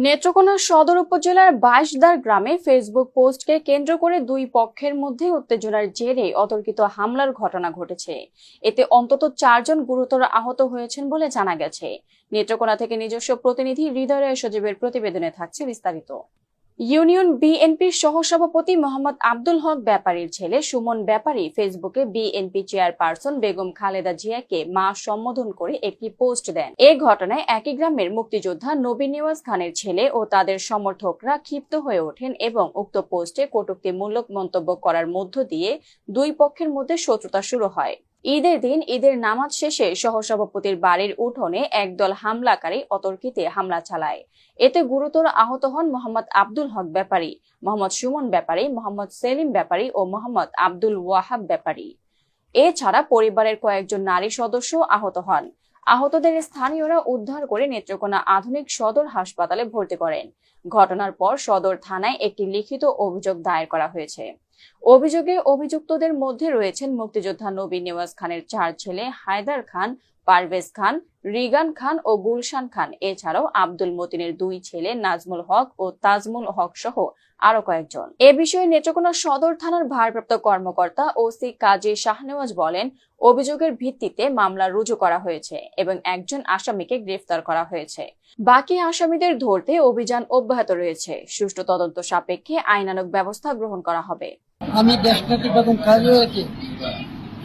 নেত্রকোনা সদর উপজেলার বাইশদার গ্রামে ফেসবুক পোস্টকে কেন্দ্র করে দুই পক্ষের মধ্যে উত্তেজনার জেরে অতর্কিত হামলার ঘটনা ঘটেছে। এতে অন্তত চারজন গুরুতর আহত হয়েছেন বলে জানা গেছে। নেত্রকোনা থেকে নিজস্ব প্রতিনিধি হৃদয় সজীবের প্রতিবেদনে থাকছে বিস্তারিত। ইউনিয়ন বিএনপির সহসভাপতি মোহাম্মদ আব্দুল হক ব্যাপারীর ছেলে সুমন ব্যাপারী ফেসবুকে বিএনপি চেয়ারপারসন বেগম খালেদা জিয়াকে মা সম্বোধন করে একটি পোস্ট দেন। এ ঘটনায় একই গ্রামের মুক্তিযোদ্ধা নবী নিওয়াজ খানের ছেলে ও তাদের সমর্থকরা ক্ষিপ্ত হয়ে ওঠেন এবং উক্ত পোস্টে কটূক্তিমূলক মন্তব্য করার মধ্য দিয়ে দুই পক্ষের মধ্যে শত্রুতা শুরু হয়। ঈদের দিন, ঈদের নামাজ শেষে সহসভাপতির বাড়ির উঠোনে একদল হামলাকারী অতর্কিতে হামলা চালায়। এতে গুরুতর আহত হন মোহাম্মদ আব্দুল হক ব্যাপারী, মোহাম্মদ সুমন ব্যাপারী, মোহাম্মদ সেলিম ব্যাপারী ও মোহাম্মদ আব্দুল ওয়াহাব ব্যাপারী। এছাড়া পরিবারের কয়েকজন নারী সদস্য আহত হন। আহতদের স্থানীয়রা উদ্ধার করে নেত্রকোনা আধুনিক সদর হাসপাতালে ভর্তি করেন। ঘটনার পর সদর থানায় একটি লিখিত অভিযোগ দায়ের করা হয়েছে। অভিযোগে অভিযুক্তদের মধ্যে রয়েছেন মুক্তিযোদ্ধা নবী নেওয়াজ খানের চার ছেলে, হায়দার খান, পারভেজ খান, রিগান খান ও গুলশান খান। এছাড়াও আব্দুল মতিনের দুই ছেলে, নাজমুল হক ও তাজমুল হক সহ আরও কয়েকজন। এ বিষয়ে নেত্রকোনা সদর থানার ভারপ্রাপ্ত কর্মকর্তা ওসি কাজী শাহনেওয়াজ বলেন, অভিযোগের ভিত্তিতে মামলা রুজু করা হয়েছে এবং একজন আসামিকে গ্রেফতার করা হয়েছে। বাকি আসামিদের ধরতে অভিযান অব্যাহত রয়েছে। সুষ্ঠু তদন্ত সাপেক্ষে আইনানুগ ব্যবস্থা গ্রহণ করা হবে। আমি দেশনাথী বেগম খালেদাকে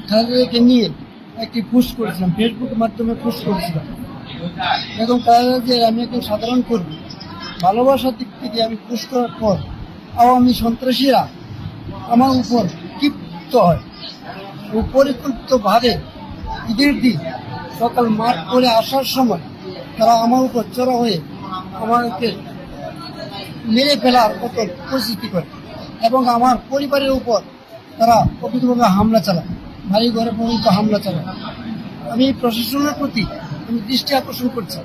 খালেদাকে নিয়ে একটি পোস্ট করেছিলাম ফেসবুকের মাধ্যমে পোস্ট করেছিলাম। বেগম খালেদাকে আমি একজন সাধারণ কর্মী, ভালোবাসার দিক থেকে আমি পোস্ট করার পর আওয়ামী সন্ত্রাসীরা আমার উপর ক্ষিপ্ত হয়। ও পরিকল্পিতভাবে ঈদের দিন সকাল মাঠ করে আসার সময় তারা আমার উপর চড়া হয়ে আমাকে মেরে ফেলার মতো পরিস্থিতি করে। এবং আমার পরিবারের উপর তারা অবৈধভাবে হামলা চালায়। বাড়ি ঘরে পর্যন্ত হামলা চালায়। আমি প্রশাসনের প্রতি আমি দৃষ্টি আকর্ষণ করছি।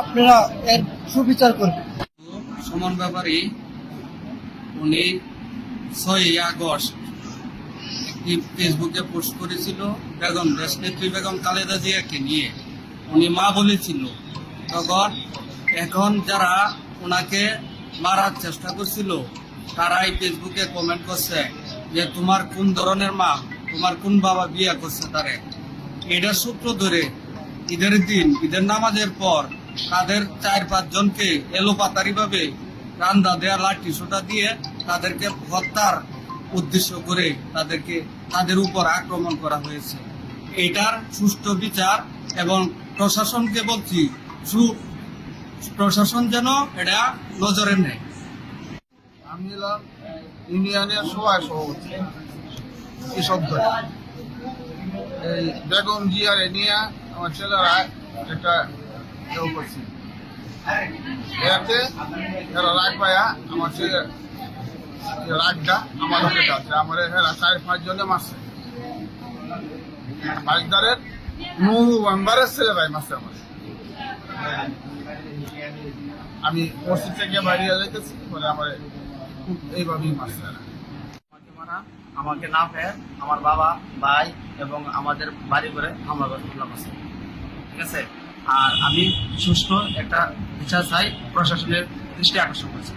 আপনারা এর সুবিচার করবেন। সমান ব্যাপারে উনি ছয়ই আগস্ট একটি ফেসবুকে পোস্ট করেছিল, বেগম দেশনেত্রী বেগম খালেদা জিয়াকে নিয়ে। উনি মা বলেছিল তখন এখন যারা ওনাকে মারার চেষ্টা করছিল তারা এই ফেসবুকে কমেন্ট করছে যে, তোমার কোন ধরনের মা? তোমার কোন বাবা বিয়ে করছে তারে? এটার সূত্র ধরে ঈদের দিন, ঈদের নামাজের পর তাদের চার পাঁচ জনকে এলোপাতারি ভাবে রান্দা দেয়া লাঠি সোটা দিয়ে তাদেরকে হত্যার উদ্দেশ্য করে তাদেরকে, তাদের উপর আক্রমণ করা হয়েছে। এটার সুষ্ঠু বিচার এবং প্রশাসনকে বলছি প্রশাসন যেন এটা নজরে নেয়। আমি হলাম ইউনিয়নের সভায় সভাপতি। কৃষক এই বেগম জিয়ার এনিয়া আমার ছেলেরা একটা কেউ করছি। এতে এরা রাগ পায়া আমার ছেলে রাগটা আমার উপরে আছে আমার এরা চার পাঁচ জনে মারছে। বাইকদারের নভেম্বরের ছেলেরাই মারছে আমার। আমি মসজিদ থেকে বাইরে যাইতেছি বলে আমার এইভাবেই মারছে আমাকে মারা, আমাকে না পেয়ে আমার বাবা, ভাই এবং আমাদের বাড়ি করে হামলা করে, হামলা করছে। ঠিক আছে? আর আমি সুষ্ঠু একটা বিচার চাই প্রশাসনের দৃষ্টি আকর্ষণ করছি।